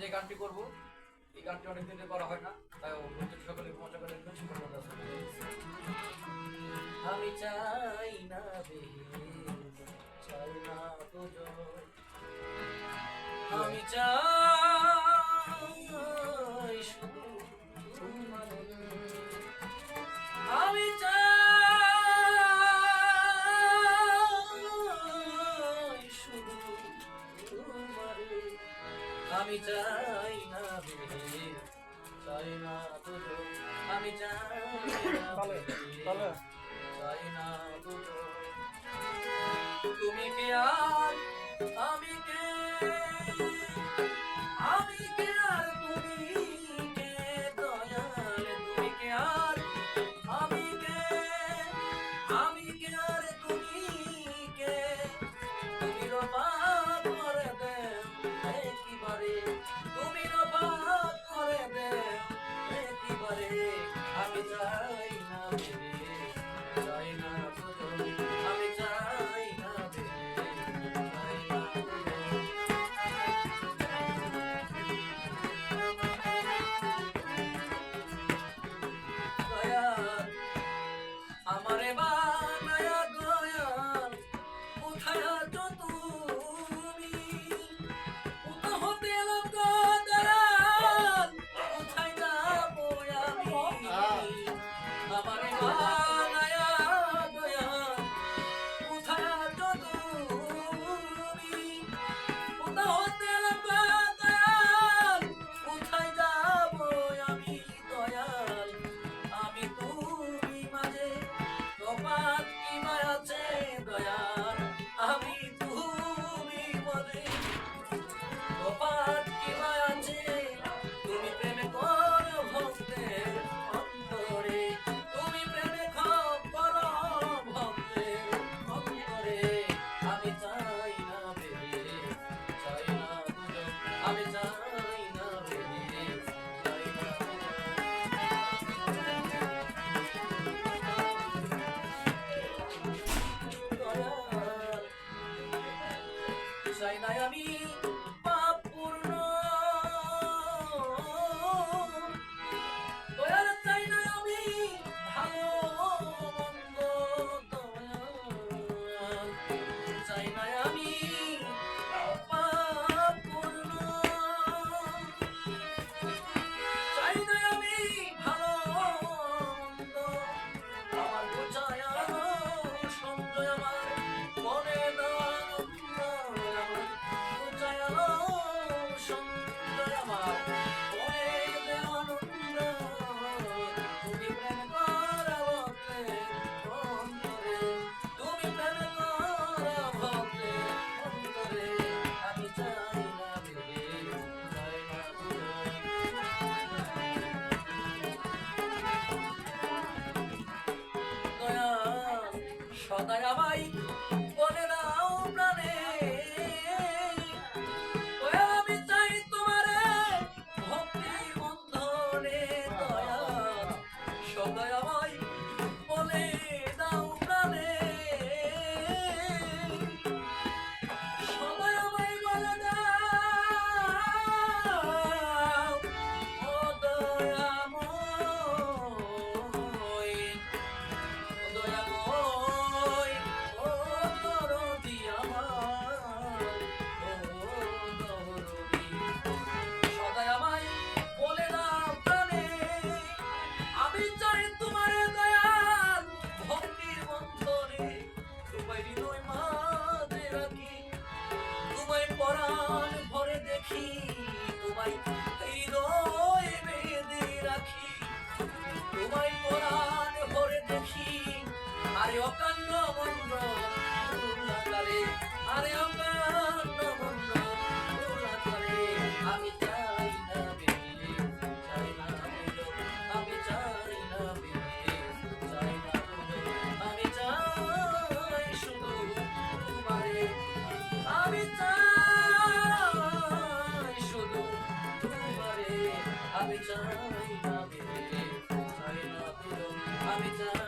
যে গানটি করব, এই গানটি অনেক দিনে করা হয় না, তাই প্রত্যেক সকালে মজা করে কিছু আমি চাই না চাই না তো আমি চাই আমি চাই না চাই না বুঝো আমি চাই না বুঝো তুমি কে আমি কে? আমারে বা You. 없나요? তোমায় পরাণ ভরে দেখি তোমায় হৃদয় বেঁধে রাখি। তোমায় পরাণ with the